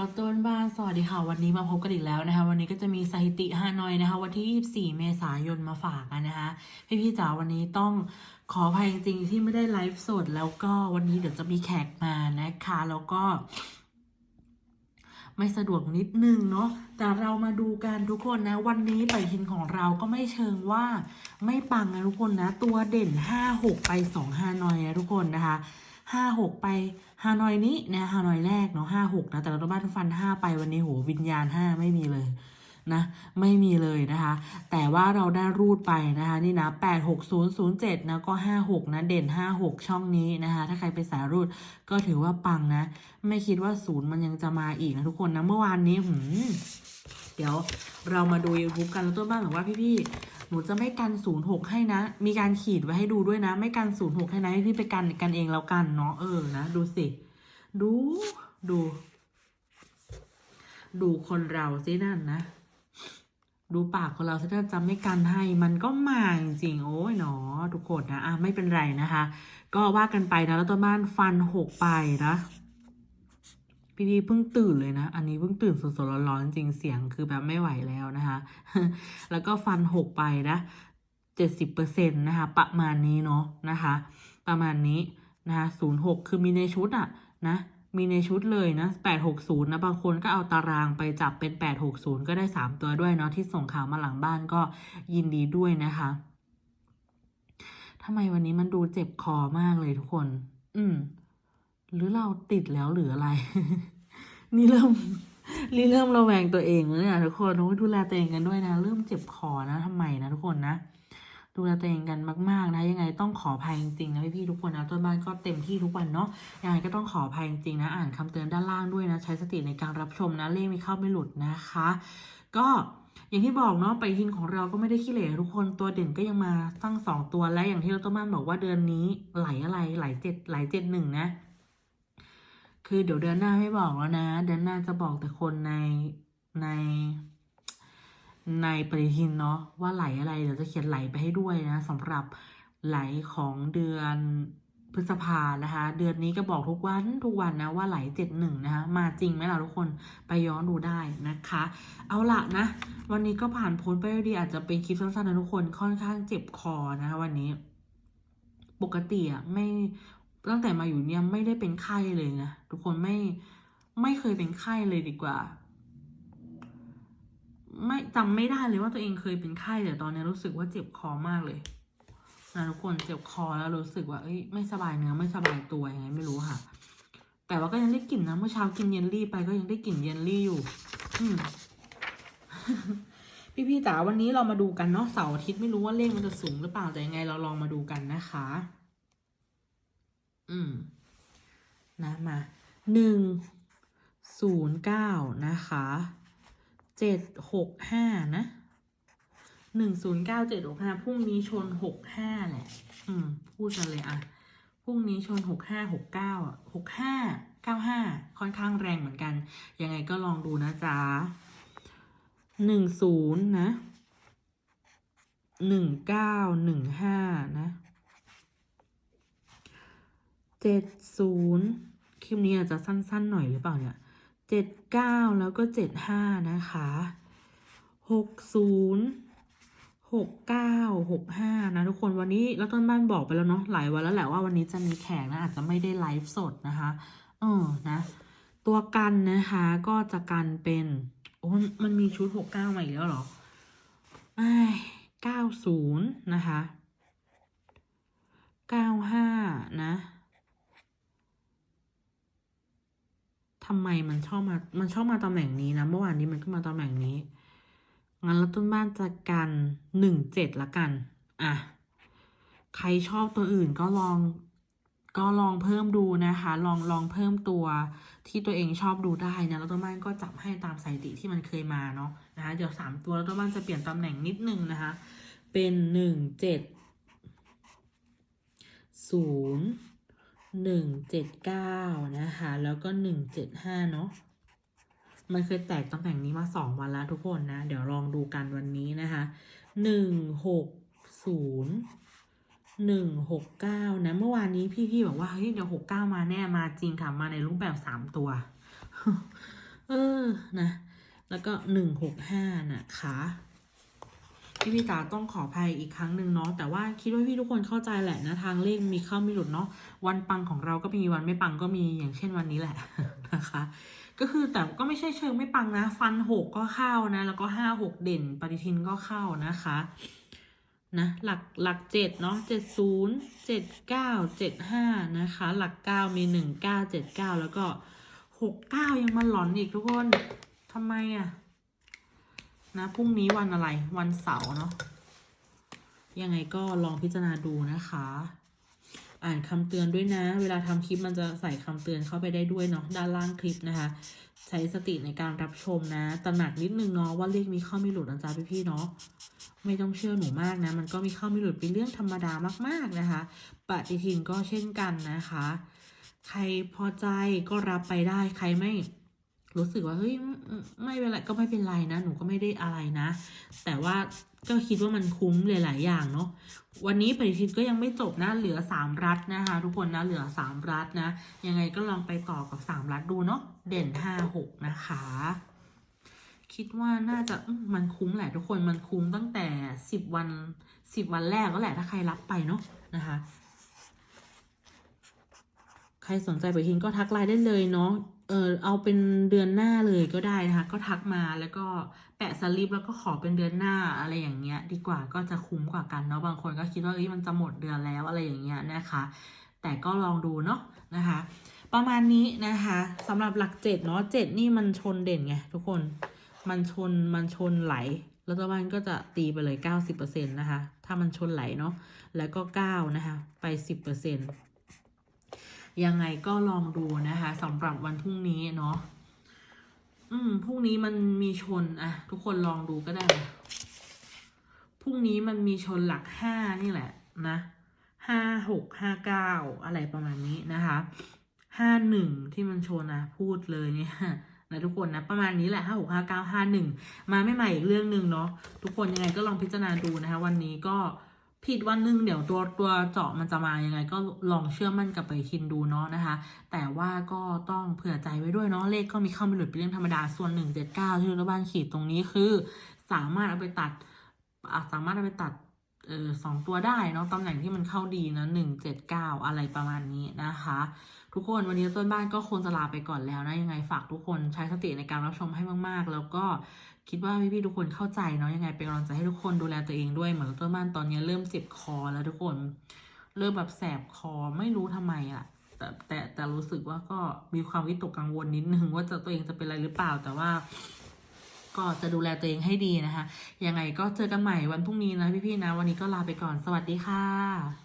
ลอตโต้นบ้านสวัสดีค่ะ วันนี้มาพบกันอีกแล้วนะคะ วันนี้ก็จะมีสถิติฮานอยนะคะ วันที่ 24 เมษายนมาฝากกันนะคะ พี่ๆจ๋าวันนี้ต้องขออภัยจริงๆที่ไม่ได้ไลฟ์สดแล้วก็วันนี้เดี๋ยวจะมีแขกมานะคะ แล้วก็ ไม่สะดวกนิดนึงเนาะแต่เรามาดูกันทุกคนนะ วันนี้ปฏิทินของเราก็ไม่เชิงว่าไม่ปังนะทุกคนนะ ตัวเด่น 5 6 ไป2ฮานอยนะทุกคนนะคะ 5 6ไปฮานอยนี้นะฮานอยแรกเนาะ5 6นะแต่เราบ้านฟัน5ไปวันนี้โหวิญญาณ5ไม่มีเลยนะไม่มีเลยนะคะ แต่ว่าเราได้รูดไปนะคะนี่นะ8 6 0 0 7นะก็5 6นะเด่น5 6ช่องนี้นะคะ ถ้าใครไปสายรูดก็ถือว่าปังนะ ไม่คิดว่าศูนย์มันยังจะมาอีกนะทุกคนนะเมื่อวานนี้หืม เดี๋ยวเรามาดู YouTube กันแล้วต้นบ้านบอกว่าพี่ๆหนูจะไม่กันศูนย์หกให้นะ มีการขีดไว้ให้ดูด้วยนะ ไม่กันศูนย์หกให้นะให้พี่ไปกันกันเองแล้วกันเนาะเออนะ ดูสิ ดูดู ดูคนเราสินั่นนะ ดูปากคนเราสิถ้าจะไม่กันให้ มันก็มาจริงโอ้ยเนาะทุกคนนะอะไม่เป็นไรนะคะ ก็ว่ากันไปนะแล้วต้นบ้านฟันหกไปนะ พี่พีเพิ่งตื่นเลยนะ อันนี้เพิ่งตื่นสดๆร้อนๆจริงเสียงคือแบบไม่ไหวแล้วนะคะ แล้วก็ฟันหกไปนะเจ็ดสิบเปอร์เซ็นต์นะคะ ประมาณนี้เนาะนะคะ ประมาณนี้นะคะศูนย์หกคือมีในชุดอะนะมีในชุดเลยนะแปดหกศูนย์นะ บางคนก็เอาตารางไปจับเป็นแปดหกศูนย์ก็ได้สามตัวด้วยเนาะที่ส่งข่าวมาหลังบ้านก็ยินดีด้วยนะคะทำไมวันนี้มันดูเจ็บคอมากเลยทุกคน อืม หรือเราติดแล้วหรืออะไร นี่เริ่มนี่เริ่มระแวงตัวเองแล้วเนี่ยทุกคนโอ้ยดูแลตัวเองกันด้วยนะ เริ่มเจ็บคอนะทำไมนะทุกคนนะดูแลตัวเองกันมากๆนะ ยังไงต้องขออภัยจริงๆนะพี่ๆทุกคนนะต้นบ้านก็เต็มที่ทุกวันเนาะยังไงก็ต้องขออภัยจริงๆนะ อ่านคำเตือนด้านล่างด้วยนะ ใช้สติในการรับชมนะเลขไม่เข้าไม่หลุดนะคะ ก็อย่างที่บอกเนาะไปทินของเราก็ไม่ได้ขี้เหร่ทุกคนตัวเด่นก็ยังมาตั้งสองตัวและอย่างที่เราต้นบ้านบอกว่าเดือนนี้ไหลอะไรไหลเจ็ดไหลเจ็ดหนึ่งนะ คือเดี๋ยวเดือนหน้าไม่บอกแล้วนะ เดือนหน้าจะบอกแต่คนในใน ในปฏิทินเนาะว่าไหลอะไรเดี๋ยวจะเขียนไหลไปให้ด้วยนะสำหรับไหลของเดือนพฤษภานะคะ เดือนนี้ก็บอกทุกวันทุกวันนะว่าไหลเจ็ดหนึ่งนะคะ มาจริงไหมล่ะทุกคนไปย้อนดูได้นะคะ เอาละนะ วันนี้ก็ผ่านพ้นไปด้วยดีอาจจะเป็นคลิปสั้นๆนะทุกคนค่อนข้างเจ็บคอนะคะวันนี้ ปกติอะไม่ ตั้งแต่มาอยู่เนี่ยไม่ได้เป็นไข้เลยนะทุกคนไม่ไม่เคยเป็นไข้เลยดีกว่า ไม่จำไม่ได้เลยว่าตัวเองเคยเป็นไข้แต่ตอนนี้รู้สึกว่าเจ็บคอมากเลยนะทุกคนเจ็บคอแล้วรู้สึกว่าเอ้ยไม่สบายเนื้อไม่สบายตัวยังไงไม่รู้ค่ะ แต่ว่าก็ยังได้กลิ่นนะเมื่อเช้ากินเยลลี่ไปก็ยังได้กลิ่นเยลลี่อยู่ อืมพี่ๆจ๋าวันนี้เรามาดูกันเนาะเสาร์อาทิตย์ไม่รู้ว่าเลขมันจะสูงหรือเปล่าแต่ยังไงเราลองมาดูกันนะคะ อืม นะ มาหนึ่งศูนย์เก้านะคะเจ็ดหกห้านะหนึ่งศูนย์เก้าเจ็ดหกห้าพรุ่งนี้ชนหกห้าแหละ อืม พูดกันเลยอะ พรุ่งนี้ชนหกห้าหกเก้าหกห้าเก้าห้าค่อนข้างแรงเหมือนกัน ยังไงก็ลองดูนะจ๊ะหนึ่งศูนย์นะหนึ่งเก้าหนึ่งห้านะ เจ็ดศูนย์คลิปนี้อาจจะสั้นๆหน่อยหรือเปล่าเนี่ยเจ็ดเก้าแล้วก็เจ็ดห้านะคะหกศูนย์หกเก้าหกห้านะทุกคนวันนี้แล้วต้นบ้านบอกไปแล้วเนาะหลายวันแล้วแหละว่าวันนี้จะมีแขกนะอาจจะไม่ได้ไลฟ์สดนะคะเออนะ ตัวกันนะคะก็จะกันเป็นโอ้มันมีชุดหกเก้ามาอีกแล้วเหรอไอ้เก้าศูนย์นะคะเก้าห้านะ ทำไมมันชอบมา มันชอบมาตำแหน่งนี้นะ เมื่อวานนี้มันก็มาตำแหน่งนี้ งั้นแล้วต้นบ้านจะกันหนึ่งเจ็ดละกัน อะ ใครชอบตัวอื่นก็ลอง ก็ลองเพิ่มดูนะคะ ลองลองเพิ่มตัวที่ตัวเองชอบดูได้นะ แล้วต้นบ้านก็จับให้ตามสถิติที่มันเคยมาเนาะ นะคะ เดี๋ยวสามตัวแล้วต้นบ้านจะเปลี่ยนตำแหน่งนิดนึงนะคะ เป็นหนึ่งเจ็ดศูนย์ หนึ่งเจ็ดเก้านะคะ แล้วก็หนึ่งเจ็ดห้าเนาะมันเคยแตกตำแหน่งนี้มาสองวันแล้วทุกคนนะ เดี๋ยวลองดูกันวันนี้นะคะหนึ่งหกศูนย์หนึ่งหกเก้านะ เมื่อวานนี้พี่ๆบอกว่าเฮ้ยเดี๋ยวหกเก้ามาแน่มาจริงค่ะ มาในรูปแบบสามตัว เออนะ แล้วก็หนึ่งหกห้านะคะ พี่พี่จ๋าต้องขออภัยอีกครั้งหนึ่งเนาะแต่ว่าคิดว่าพี่ทุกคนเข้าใจแหละนะทางเลขมีเข้ามีหลุดเนาะวันปังของเราก็มีวันไม่ปังก็มีอย่างเช่นวันนี้แหละนะคะ ก็คือแต่ก็ไม่ใช่เชิงไม่ปังนะ ฟันหกก็เข้านะ แล้วก็ห้าหกเด่น ปฏิทินก็เข้านะคะนะหลักหลักเจ็ดเนาะเจ็ดศูนย์เจ็ดเก้าเจ็ดห้านะคะ หลักเก้ามีหนึ่งเก้าเจ็ดเก้าแล้วก็หกเก้ายังมาหลอนอีกทุกคนทำไมอะ่ะ นะพรุ่งนี้วันอะไร วันเสาร์เนาะยังไงก็ลองพิจารณาดูนะคะ อ่านคำเตือนด้วยนะ เวลาทำคลิปมันจะใส่คำเตือนเข้าไปได้ด้วยเนาะด้านล่างคลิปนะคะ ใช้สติในการรับชมนะตระหนักนิดนึงเนาะว่าเลขมีเข้ามีหลุดนะจ๊ะพี่ๆเนาะไม่ต้องเชื่อหนูมากนะ มันก็มีเข้ามีหลุดเป็นเรื่องธรรมดามากๆนะคะปฏิทินก็เช่นกันนะคะ ใครพอใจก็รับไปได้ใครไม่ รู้สึกว่าเฮ้ยไม่เป็นไรก็ไม่เป็นไรนะ หนูก็ไม่ได้อะไรนะ แต่ว่าก็คิดว่ามันคุ้มหลายๆอย่างเนาะวันนี้ปฏิทินก็ยังไม่จบนะเหลือสามรัฐนะคะ ทุกคนนะเหลือสามรัฐนะ ยังไงก็ลองไปต่อกับสามรัฐดูเนาะเด่นห้าหกนะคะ คิดว่าน่าจะมันคุ้มแหละทุกคนมันคุ้มตั้งแต่สิบวันสิบวันแรกแล้วแหละถ้าใครรับไปเนาะนะคะ ใครสนใจปฏิทินก็ทักไลน์ได้เลยเนาะเออเอาเป็นเดือนหน้าเลยก็ได้นะคะ ก็ทักมาแล้วก็แปะสลิปแล้วก็ขอเป็นเดือนหน้าอะไรอย่างเงี้ย ดีกว่าก็จะคุ้มกว่ากันเนาะบางคนก็คิดว่าเอ้ยมันจะหมดเดือนแล้วอะไรอย่างเงี้ยนะคะ แต่ก็ลองดูเนาะนะคะ ประมาณนี้นะคะสำหรับหลักเจ็ดเนาะเจ็ดนี่มันชนเด่นไงทุกคนมันชนมันชนไหลแล้วตัวมันก็จะตีไปเลยเก้าสิบเปอร์เซ็นต์นะคะ ถ้ามันชนไหลเนาะแล้วก็เก้านะคะ ไปสิบเปอร์เซ็นต์ ยังไงก็ลองดูนะคะสำหรับวันพรุ่งนี้เนาะอืมพรุ่งนี้มันมีชนอะทุกคนลองดูก็ได้นะพรุ่งนี้มันมีชนหลักห้านี่แหละนะห้าหกห้าเก้าอะไรประมาณนี้นะคะห้าหนึ่งที่มันชนนะพูดเลยเนี่ยนะทุกคนนะประมาณนี้แหละห้าหกห้าเก้าห้าหนึ่งมาไม่ใหม่อีกเรื่องหนึ่งเนาะทุกคนยังไงก็ลองพิจารณาดูนะคะ วันนี้ก็ ผิดวันหนึ่งเดี๋ยวตัวตัวเจาะมันจะมายังไง ก็ลองเชื่อมั่นกับไปทินดูเนาะนะคะ แต่ว่าก็ต้องเผื่อใจไว้ด้วยเนาะเลขก็มีเข้าไม่หลุดเป็นเรื่องธรรมดาส่วนหนึ่งเจ็ดเก้าที่รัฐบาลขีดตรงนี้คือ สามารถเอาไปตัดสามารถเอาไปตัดเออสองตัวได้เนาะตำแหน่งที่มันเข้าดีนะหนึ่งเจ็ดเก้าอะไรประมาณนี้นะคะ ทุกคนวันนี้ต้นบ้านก็คงจะลาไปก่อนแล้วนะ ยังไงฝากทุกคนใช้สติในการรับชมให้มาก ๆ แล้วก็ คิดว่าพี่ๆทุกคนเข้าใจเนาะยังไงเป็นกำลังใจให้ทุกคนดูแลตัวเองด้วยเหมือนต้นบ้านตอนนี้เริ่มเจ็บคอแล้วทุกคน เริ่มแบบแสบคอไม่รู้ทำไมอะแต่แต่แต่รู้สึกว่าก็มีความวิตกกังวลนิดนึงว่าจะตัวเองจะเป็นอะไรหรือเปล่าแต่ว่า ก็จะดูแลตัวเองให้ดีนะคะยังไงก็เจอกันใหม่วันพรุ่งนี้นะพี่ๆนะ วันนี้ก็ลาไปก่อนสวัสดีค่ะ